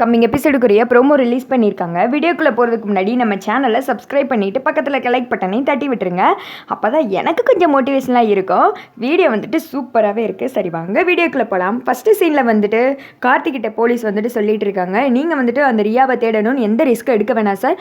Coming எபிசோடுக்குரிய promo release பண்ணியிருக்காங்க. வீடியோக்குள்ளே போகிறதுக்கு முன்னாடி நம்ம சேனலை சப்ஸ்கிரைப் பண்ணிவிட்டு பக்கத்தில் லைக் பட்டனையும் தட்டி விட்டுருங்க. அப்போ தான் எனக்கு கொஞ்சம் மோட்டிவேஷனாக இருக்கும். வீடியோ வந்துட்டு சூப்பராகவே இருக்குது சரி வாங்க வீடியோக்குள்ளே போகலாம் ஃபஸ்ட்டு சீனில் வந்துட்டு கார்த்திகிட்ட போலீஸ் வந்துட்டு சொல்லிகிட்டு இருக்காங்க. நீங்கள் வந்துட்டு அந்த ரியாவை தேடணும்னு எந்த ரிஸ்க்கும் எடுக்க வேணாம் சார்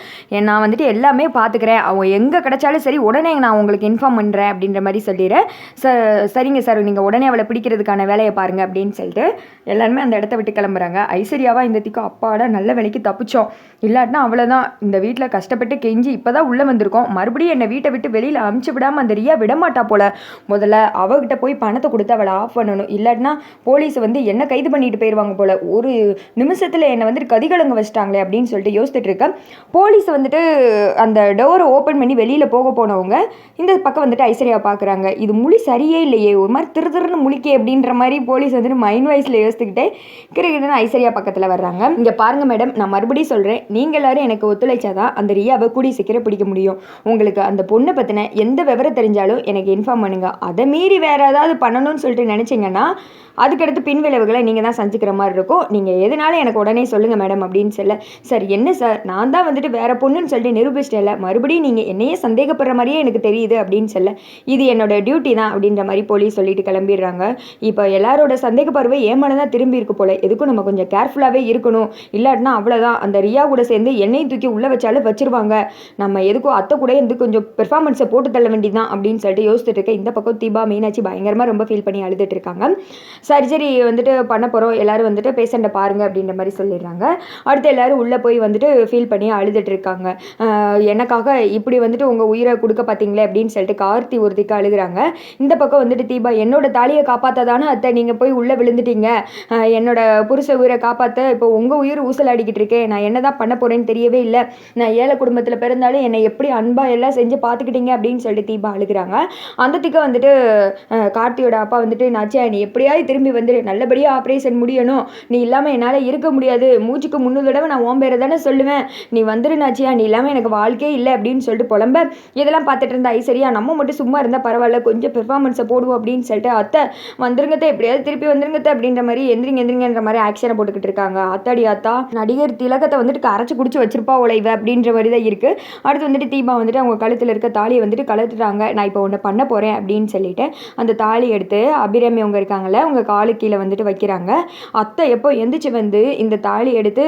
நான் வந்துட்டு எல்லாமே பார்த்துக்கிறேன் அவன் எங்கே கிடைச்சாலும் சரி உடனே நான் உங்களுக்கு இன்ஃபார்ம் பண்ணுறேன் அப்படின்ற மாதிரி சொல்லிடுறேன். சார் சரிங்க சார் நீங்கள் உடனே அவளை பிடிக்கிறதுக்கான வேலையை பாருங்கள் அப்படின்னு சொல்லிட்டு எல்லாருமே அந்த இடத்த விட்டு கிளம்புறாங்க. ஐஸ்வர்யாவா இந்த திக்கு அப்பாடா நல்ல வேலைக்கு தப்பிச்சோம். இல்லாட்டினா அவ்வளோதான் இந்த வீட்டில் கஷ்டப்பட்டு கெஞ்சி இப்போ தான் உள்ளே வந்திருக்கோம். மறுபடியும் என்னை வீட்டை விட்டு வெளியில் அமுச்சு விடாமல் அந்த ரியா விடமாட்டா போல. முதல்ல அவகிட்ட போய் பணத்தை கொடுத்து அவளை ஆஃப் பண்ணணும். இல்லாட்டினா போலீஸ் வந்து என்ன கைது பண்ணிட்டு போயிடுவாங்க போல. ஒரு நிமிஷத்தில் என்னை வந்துட்டு கதிகலங்க வச்சிட்டாங்களே அப்படின்னு சொல்லிட்டு யோசிச்சுட்டு இருக்கேன். போலீஸ் வந்துட்டு அந்த டோரை ஓப்பன் பண்ணி வெளியில் போக போனவங்க இந்த பக்கம் வந்துட்டு ஐஸ்வர்யா பார்க்குறாங்க இது முழி சரியே இல்லையே. ஒரு மாதிரி திரு திருன்னு முழிக்கே அப்படின்ற மாதிரி போலீஸ் வந்துட்டு மைண்ட் வைஸில் யோசித்துக்கிட்டே கிரிக்கெட்னு ஐஸ்வர்யா பக்கத்தில் வர்றாங்க. இங்கே பாருங்க மேடம் நான் மறுபடியும் சொல்கிறேன் நீங்கள் எல்லாரும் எனக்கு ஒத்துழைச்சாதான் அந்த ரியாவை கூடி சீக்கிரம் பிடிக்க முடியும். உங்களுக்கு அந்த பொண்ணை பற்றின எந்த விவரம் தெரிஞ்சாலும் எனக்கு இன்ஃபார்ம் பண்ணுங்க. அதை மீறி வேறு ஏதாவது பண்ணணும்னு சொல்லிட்டு நினச்சிங்கன்னா அதுக்கடுத்து பின் விளைவுகளை நீங்கள் தான் சந்திக்கிற மாதிரி இருக்கும். நீங்கள் எதனால எனக்கு உடனே சொல்லுங்கள் மேடம் அப்படின்னு சொல்ல சார் என்ன சார்? நான் தான் வந்துட்டு வேற பொண்ணுன்னு சொல்லிட்டு நிரூபிச்சிட்டேன்ல மறுபடியும் நீங்கள் என்னையே சந்தேகப்படுற மாதிரியே எனக்கு தெரியுது அப்படின்னு சொல்ல இது என்னோட டியூட்டி தான் அப்படின்ற மாதிரி போலீஸ் சொல்லிட்டு கிளம்பிடுறாங்க. இப்போ எல்லாரோட சந்தேக பார்வை தான் திரும்பி இருக்கு போல. எதுக்கும் நம்ம கொஞ்சம் கேர்ஃபுல்லாகவே இருக்கணும். இல்லாட்டினா அவ்வளோதான் அந்த ரியா கூட சேர்ந்து எண்ணெய் தூக்கி உள்ளே வச்சாலும் வச்சிருவாங்க. நம்ம எதுக்கும் அத்தை கூட இருந்து கொஞ்சம் பெர்ஃபார்மன்ஸை போட்டு தள்ள வேண்டியதான் அப்படின்னு சொல்லிட்டு யோசிச்சுட்டு இருக்கேன் இந்த பக்கம் தீபா மீனாட்சி பயங்கரமாக ரொம்ப ஃபீல் பண்ணி அழுதுட்டு இருக்காங்க. சர்ஜரி வந்துட்டு பண்ண போகிறோம் எல்லாரும் வந்துட்டு பேஷண்ட்டை பாருங்கள் அப்படின்ற மாதிரி சொல்லிடுறாங்க. அடுத்து எல்லாரும் உள்ளே போய் வந்துட்டு ஃபீல் பண்ணி அழுதுட்டு இருக்காங்க. எனக்காக இப்படி வந்துட்டு உங்கள் உயிரை கொடுக்க பார்த்தீங்களே அப்படின்னு சொல்லிட்டு கார்த்தி ஒருத்திக்கு அழுகுறாங்க. இந்த பக்கம் வந்துட்டு தீபா என்னோட தாலியை காப்பாற்றாதானே அத்தை? நீங்கள் போய் உள்ளே விழுந்துட்டீங்க. என்னோட புருஷ உயிரை காப்பாற்ற இப்போ உங்கள் உயிர் ஊசலாடிக்கிட்டு இருக்கேன் நான் என்ன தான் பண்ண போகிறேன்னு தெரியவே இல்லை. நான் ஏழை குடும்பத்தில் பிறந்தாலும் என்னை எப்படி அன்பாக எல்லாம் செஞ்சு பார்த்துக்கிட்டீங்க அப்படின்னு சொல்லிட்டு தீபா அழுகுறாங்க. அந்த திக்க வந்துட்டு கார்த்தியோட அப்பா வந்துட்டு நாச்சியா நீ எப்படியாவது திரும்பி வந்துடு நல்லபடியாக ஆப்ரேஷன் முடியணும். நீ இல்லாமல் என்னால் இருக்க முடியாது. மூச்சுக்கு முன்னூறு தடவை நான் ஓம் பேரை தானே சொல்லுவேன். நீ வந்துடுனாச்சியா நீ இல்லாமல் எனக்கு வாழ்க்கையே இல்லை அப்படின்னு சொல்லிட்டு புலம்ப. இதெல்லாம் பார்த்துட்டு இருந்தா ஐஸ்வர்யா நம்ம மட்டும் சும்மா இருந்தால் பரவாயில்ல. கொஞ்சம் பெர்ஃபார்மன்ஸை போடுவோம் அப்படின்னு சொல்லிட்டு அத்தை வந்துருங்கத்த எப்படியாவது திருப்பி வந்துருங்கத்த அப்படின்ற மாதிரி எந்திரிங்க எந்திரிங்கன்ற மாதிரி ஆக்ஷனை போட்டுக்கிட்டு இருக்காங்க. அத்தாடி அத்தா நடிகர் திலகத்தை வந்துட்டு கரைச்சி குடிச்சு வச்சிருப்பா உழைவு அப்படின்ற மாதிரி தான் இருக்குது அடுத்து வந்துட்டு தீபா வந்துட்டு அவங்க கழுத்தில் இருக்க தாலியை வந்துட்டு கலத்துட்டாங்க நான் இப்போ ஒன்று பண்ண போகிறேன் அப்படின்னு சொல்லிட்டு அந்த தாலி எடுத்து அபிராமி அவங்க இருக்காங்கல்ல அவங்க காலு கீழே வந்துட்டு வைக்கிறாங்க. அத்தை எப்போ எந்திரிச்சு வந்து இந்த தாலி எடுத்து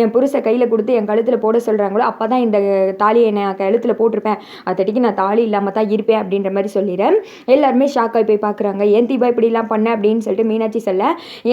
என் புருஷ கையில் கொடுத்து என் கழுத்தில் போட சொல்கிறாங்களோ அப்போ தான் இந்த தாலியை நான் கழுத்தில் போட்டிருப்பேன். அத்தடிக்கு நான் தாலி இல்லாமல் தான் இருப்பேன் அப்படின்ற மாதிரி சொல்லிடுறேன். எல்லாருமே ஷாக் ஆகி போய் பார்க்குறாங்க. ஏன் தீபா இப்படிலாம் பண்ண? அப்படின்னு சொல்லிட்டு மீனாட்சி சொல்ல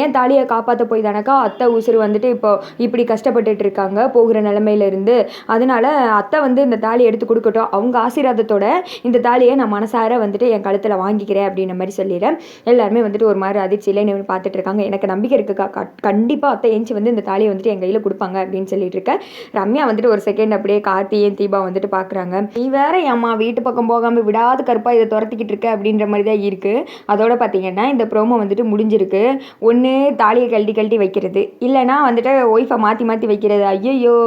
ஏன் தாலியை காப்பாற்ற போய் தானக்கா? அத்தை உசுறு வந்துட்டு இப்போ இப்படி கஷ்டப்பட்டுட்டு இருக்காங்க போகிற நிலமையில இருந்து. அதனால அத்தை வந்து இந்த தாலி எடுத்து கொடுக்கட்டும். அவங்க ஆசீர்வாதத்தோட இந்த தாலியை நான் மனசார வந்துட்டு என் கழுத்தில் வாங்கிக்கிறேன் அப்படின்ற மாதிரி சொல்லிடுறேன். எல்லாருமே வந்துட்டு ஒரு மாதிரி அதிர்ச்சியில் நின்று பார்த்துட்டு இருக்காங்க எனக்கு நம்பிக்கை இருக்குக்கா கண்டிப்பாக அத்தை ஏஞ்சி வந்து இந்த தாலியை வந்துட்டு என் கையில் கொடுப்பாங்க அப்படின்னு சொல்லிட்டு இருக்கேன் ரம்யா வந்துட்டு ஒரு செகண்ட் அப்படியே கார்த்தியும் தீபா வந்துட்டு பார்க்குறாங்க நீ வேற ஏம்மா வீட்டு பக்கம் போகாமல் விடாத கருப்பாக இதை துரத்திக்கிட்டு இருக்க அப்படின்ற மாதிரி தான் இருக்குது அதோட பார்த்தீங்கன்னா இந்த ப்ரோமோ வந்துட்டு முடிஞ்சிருக்கு. ஒன்று தாலியை கழட்டி கழட்டி வைக்கிறது. இல்லைன்னா வந்துட்டு ஒய்ஃபை மாற்றி மாற்றி வைக்கிறது. ஐயையோ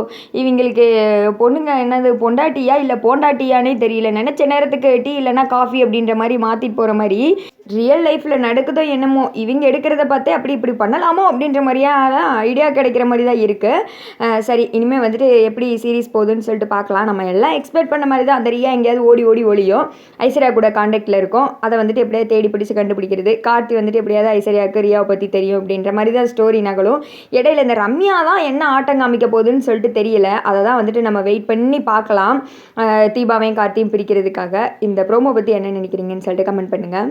இவங்களுக்கு பொண்ணுங்க என்னது பொண்டாட்டியா இல்லை போண்டாட்டியானே தெரியல. நினச்ச நேரத்துக்கு டீ இல்லைன்னா காஃபி அப்படின்ற மாதிரி மாற்றிட்டு போகிற மாதிரி ரியல் லைஃப்பில் நடக்குதோ என்னமோ இவங்க எடுக்கிறத பார்த்தே அப்படி இப்படி பண்ணலாமோ அப்படின்ற மாதிரியான தான் ஐடியா கிடைக்கிற மாதிரி தான் இருக்குது சரி இனிமேல் வந்துட்டு எப்படி சீரிஸ் போகுதுன்னு சொல்லிட்டு பார்க்கலாம். நம்ம எல்லாம் எக்ஸ்பெக்ட் பண்ண மாதிரி தான் அந்த ரியா எங்கேயாவது ஓடி ஓடி ஒளியும். ஐஸ்வர்யா கூட காண்டாக்டில் இருக்கும். அதை வந்துட்டு எப்படியாவது தேடி பிடிச்சி கண்டுபிடிக்கிறது. கார்த்தி வந்துட்டு எப்படியாவது ஐஸ்வர்யாவுக்கு ரியாவை பற்றி தெரியும் அப்படின்ற மாதிரி தான் ஸ்டோரி நகலும். இடையில இந்த ரம்யா தான் என்ன ஆட்டம் காமிக்க போகுதுன்னு சொல்லிட்டு தெரியல. அதை தான் வந்துட்டு நம்ம வெயிட் பண்ணி பார்க்கலாம். தீபாவையும் கார்த்தியும் பிரிக்கிறதுக்காக. இந்த ப்ரோமோ பற்றி என்ன நினைக்கிறீங்கன்னு சொல்லிட்டு கமெண்ட் பண்ணுங்கள்